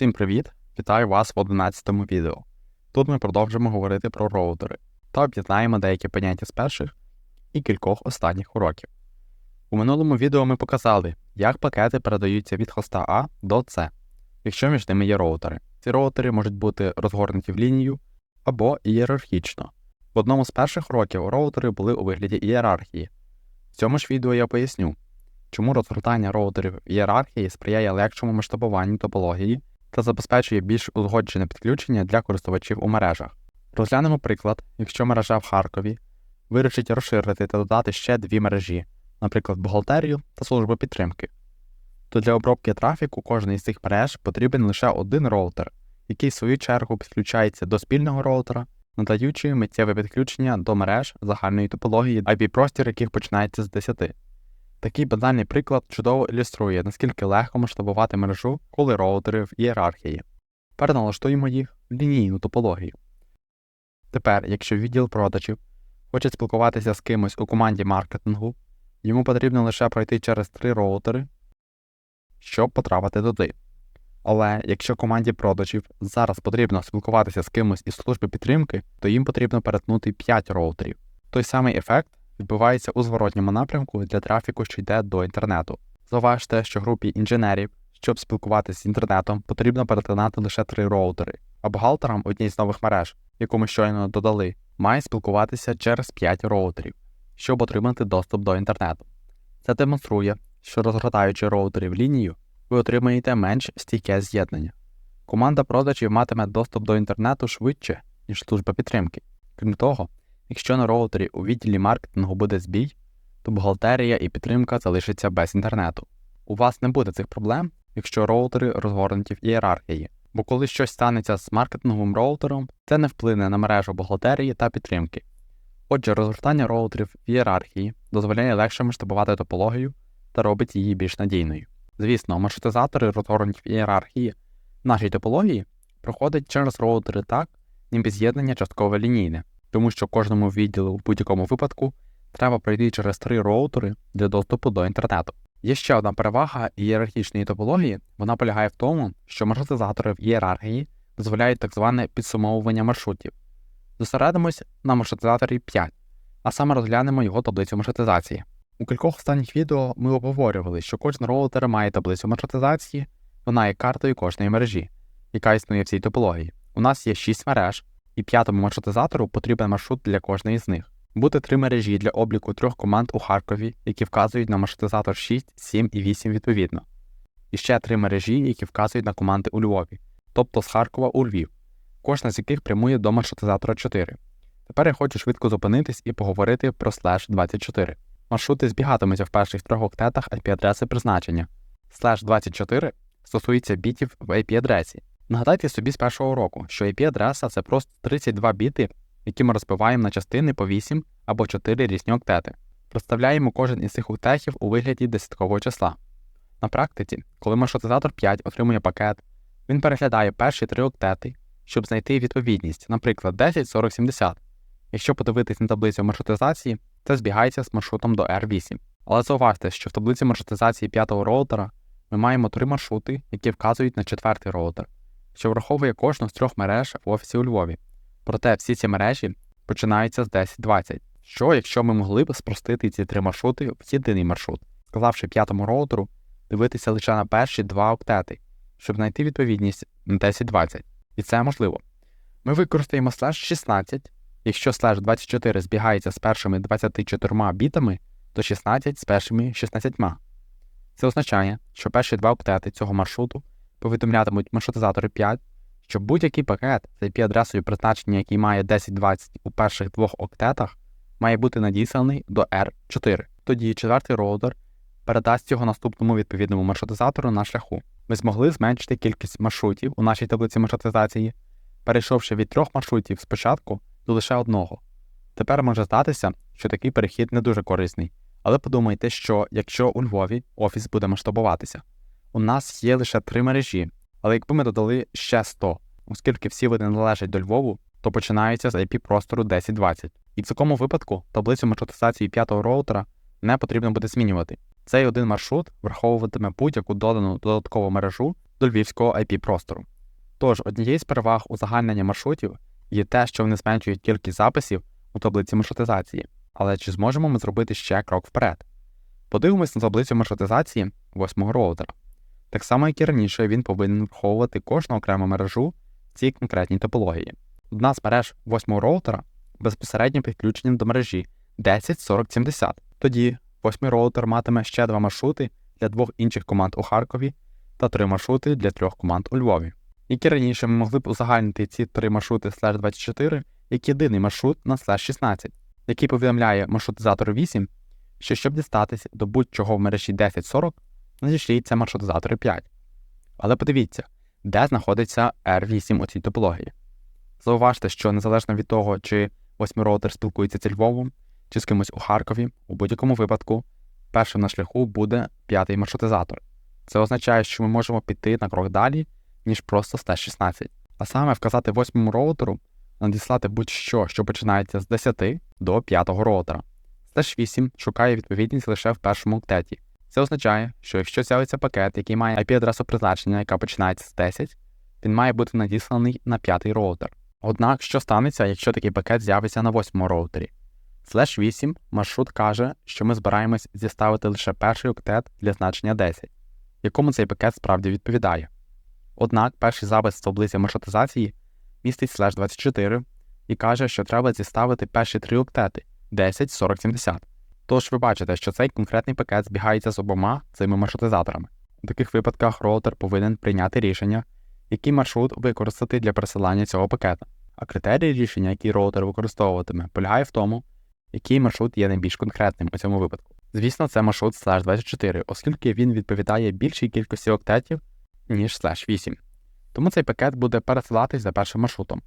Всім привіт! Вітаю вас в 11 відео. Тут ми продовжимо говорити про роутери та об'єднаємо деякі поняття з перших і кількох останніх уроків. У минулому відео ми показали, як пакети передаються від хоста А до С, якщо між ними є роутери. Ці роутери можуть бути розгорнуті в лінію або ієрархічно. В одному з перших уроків роутери були у вигляді ієрархії. В цьому ж відео я поясню, чому розгортання роутерів в ієрархії сприяє легшому масштабуванню топології та забезпечує більш узгоджене підключення для користувачів у мережах. Розглянемо приклад, якщо мережа в Харкові вирішить розширити та додати ще дві мережі, наприклад, бухгалтерію та службу підтримки, то для обробки трафіку кожної з цих мереж потрібен лише один роутер, який в свою чергу підключається до спільного роутера, надаючи миттєве підключення до мереж загальної топології, IP-простір яких починається з 10. Такий банальний приклад чудово ілюструє, наскільки легко масштабувати мережу, коли роутери в ієрархії. Переналаштуємо їх в лінійну топологію. Тепер, якщо відділ продажів хоче спілкуватися з кимось у команді маркетингу, йому потрібно лише пройти через три роутери, щоб потрапити туди. Але якщо команді продажів зараз потрібно спілкуватися з кимось із служби підтримки, то їм потрібно перетнути 5 роутерів. Той самий ефект відбувається у зворотньому напрямку для трафіку, що йде до інтернету. Зауважте, що групі інженерів, щоб спілкуватися з інтернетом, потрібно перетинати лише три роутери, а бухгалтерам одній з нових мереж, яку ми щойно додали, має спілкуватися через 5 роутерів, щоб отримати доступ до інтернету. Це демонструє, що розгортаючи роутери в лінію, ви отримаєте менш стійке з'єднання. Команда продажів матиме доступ до інтернету швидше, ніж служба підтримки. Крім того, Якщо на роутері у відділі маркетингу буде збій, то бухгалтерія і підтримка залишаться без інтернету. У вас не буде цих проблем, якщо роутери розгорнуті в ієрархії, бо коли щось станеться з маркетинговим роутером, це не вплине на мережу бухгалтерії та підтримки. Отже, розгортання роутерів в ієрархії дозволяє легше масштабувати топологію та робить її більш надійною. Звісно, маршрутизатори, розгорнуті в ієрархії нашій топології, проходять через роутери так, ніби з'єднання часткове лінійне тому що кожному відділу в будь-якому випадку треба пройти через три роутери для доступу до інтернету. Є ще одна перевага ієрархічної топології, вона полягає в тому, що маршрутизатори в ієрархії дозволяють так зване підсумовування маршрутів. Зосередимось на маршрутизаторі 5, а саме розглянемо його таблицю маршрутизації. У кількох останніх відео ми обговорювали, що кожен роутер має таблицю маршрутизації, вона є картою кожної мережі, яка існує в цій топології. У нас є 6 мереж, і п'ятому маршрутизатору потрібен маршрут для кожної з них. Буде три мережі для обліку трьох команд у Харкові, які вказують на маршрутизатор 6, 7 і 8 відповідно. І ще три мережі, які вказують на команди у Львові, тобто з Харкова у Львів, кожна з яких прямує до маршрутизатора 4. Тепер я хочу швидко зупинитись і поговорити про слеш 24. Маршрути збігатимуться в перших трьох октетах IP-адреси призначення. Слеш 24 стосується бітів в IP-адресі, Нагадайте собі з першого року, що IP-адреса це просто 32 біти, які ми розбиваємо на частини по 8 або 4 різні октети. Представляємо кожен із цих октетів у вигляді десяткового числа. На практиці, коли маршрутизатор 5 отримує пакет, він переглядає перші три октети, щоб знайти відповідність, наприклад, 10, 40, 70. Якщо подивитись на таблицю маршрутизації, це збігається з маршрутом до R8. Але зауважте, що в таблиці маршрутизації п'ятого роутера ми маємо три маршрути, які вказують на четвертий роутер що враховує кожну з трьох мереж в офісі у Львові. Проте всі ці мережі починаються з 10.20. Що, якщо ми могли б спростити ці три маршрути в єдиний маршрут, сказавши п'ятому роутеру дивитися лише на перші два октети, щоб знайти відповідність на 10.20. І це можливо. Ми використаємо слеш 16, якщо слеш 24 збігається з першими 24 бітами, то 16 з першими 16. Це означає, що перші два октети цього маршруту повідомлятимуть маршрутизатори 5, що будь-який пакет з IP-адресою призначення, який має 1020 у перших двох октетах, має бути надісланий до R4. Тоді четвертий роутер передасть його наступному відповідному маршрутизатору на шляху. Ми змогли зменшити кількість маршрутів у нашій таблиці маршрутизації, перейшовши від трьох маршрутів спочатку до лише одного. Тепер може здатися, що такий перехід не дуже корисний, але подумайте, що якщо у Львові офіс буде масштабуватися, у нас є лише три мережі, але якби ми додали ще 100, оскільки всі вони належать до Львову, то починається з IP простору 1020. І в такому випадку таблицю маршрутизації п'ятого роутера не потрібно буде змінювати. Цей один маршрут враховуватиме будь-яку додану додаткову мережу до львівського IP-простору. Тож, однією з переваг узагальнення маршрутів є те, що вони зменшують кількість записів у таблиці маршрутизації. Але чи зможемо ми зробити ще крок вперед? Подивимось на таблицю маршрутизації восьмого роутера. Так само, як і раніше, він повинен враховувати кожну окрему мережу в цій конкретній топології. Одна з мереж восьмого роутера безпосередньо підключена до мережі 10.4070. Тоді восьмий роутер матиме ще два маршрути для двох інших команд у Харкові та три маршрути для трьох команд у Львові. Як і раніше, ми могли б узагальнити ці три маршрути slash 24 як єдиний маршрут на slash 16, який повідомляє маршрутизатору 8, що щоб дістатися до будь-чого в мережі 1040, надішліться маршрутизатори 5. Але подивіться, де знаходиться R8 у цій топології. Зауважте, що незалежно від того, чи восьмий роутер спілкується зі Львовом, чи з кимось у Харкові, у будь-якому випадку, першим на шляху буде п'ятий маршрутизатор. Це означає, що ми можемо піти на крок далі, ніж просто слеш 16. А саме вказати восьмому роутеру надіслати будь-що, що починається з 10 до 5 роутера. Слеш 8 шукає відповідність лише в першому октеті. Це означає, що якщо з'явиться пакет, який має IP-адресу призначення, яка починається з 10, він має бути надісланий на п'ятий роутер. Однак, що станеться, якщо такий пакет з'явиться на восьмому роутері? Слеш 8 маршрут каже, що ми збираємось зіставити лише перший октет для значення 10, якому цей пакет справді відповідає. Однак перший запис з таблиці маршрутизації містить слеш 24 і каже, що треба зіставити перші три октети 10, 40, 70. Тож ви бачите, що цей конкретний пакет збігається з обома цими маршрутизаторами. У таких випадках роутер повинен прийняти рішення, який маршрут використати для пересилання цього пакета. А критерій рішення, який роутер використовуватиме, полягає в тому, який маршрут є найбільш конкретним у цьому випадку. Звісно, це маршрут slash 24, оскільки він відповідає більшій кількості октетів, ніж slash 8. Тому цей пакет буде пересилатись за першим маршрутом.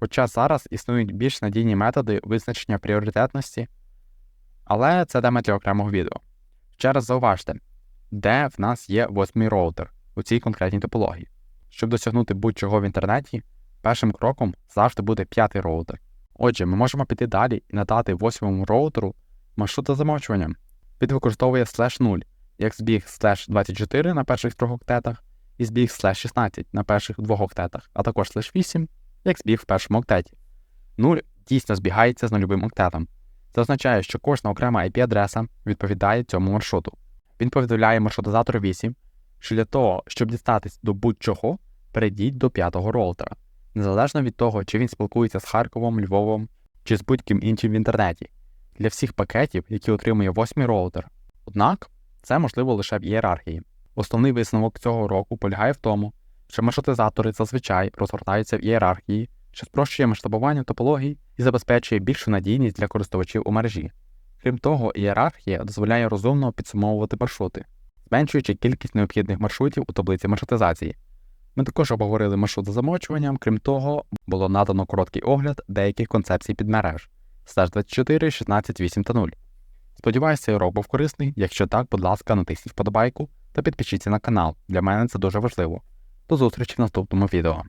Хоча зараз існують більш надійні методи визначення пріоритетності, але це тема для окремого відео. Ще раз зауважте, де в нас є восьмий роутер у цій конкретній топології. Щоб досягнути будь-чого в інтернеті, першим кроком завжди буде п'ятий роутер. Отже, ми можемо піти далі і надати восьмому роутеру маршрут за замовчуванням. Він використовує слеш 0 як збіг слеш 24 на перших трьох октетах і збіг слеш 16 на перших двох октетах, а також слеш 8 як збіг в першому октеті. 0 дійсно збігається з нульовим октетом. Це означає, що кожна окрема IP-адреса відповідає цьому маршруту. Він повідомляє маршрутизатору 8, що для того, щоб дістатись до будь-чого, перейдіть до п'ятого роутера, незалежно від того, чи він спілкується з Харковом, Львовом чи з будь-ким іншим в інтернеті, для всіх пакетів, які отримує восьмий роутер. Однак це можливо лише в ієрархії. Основний висновок цього року полягає в тому, що маршрутизатори зазвичай розгортаються в ієрархії, що спрощує масштабування топологій і забезпечує більшу надійність для користувачів у мережі. Крім того, ієрархія дозволяє розумно підсумовувати маршрути, зменшуючи кількість необхідних маршрутів у таблиці маршрутизації. Ми також обговорили маршрут за замовчуванням, крім того, було надано короткий огляд деяких концепцій підмереж Slash 24, 16, 8 та 0. Сподіваюся, цей урок був корисний. Якщо так, будь ласка, натисніть вподобайку та підпишіться на канал. Для мене це дуже важливо. До зустрічі в наступному відео.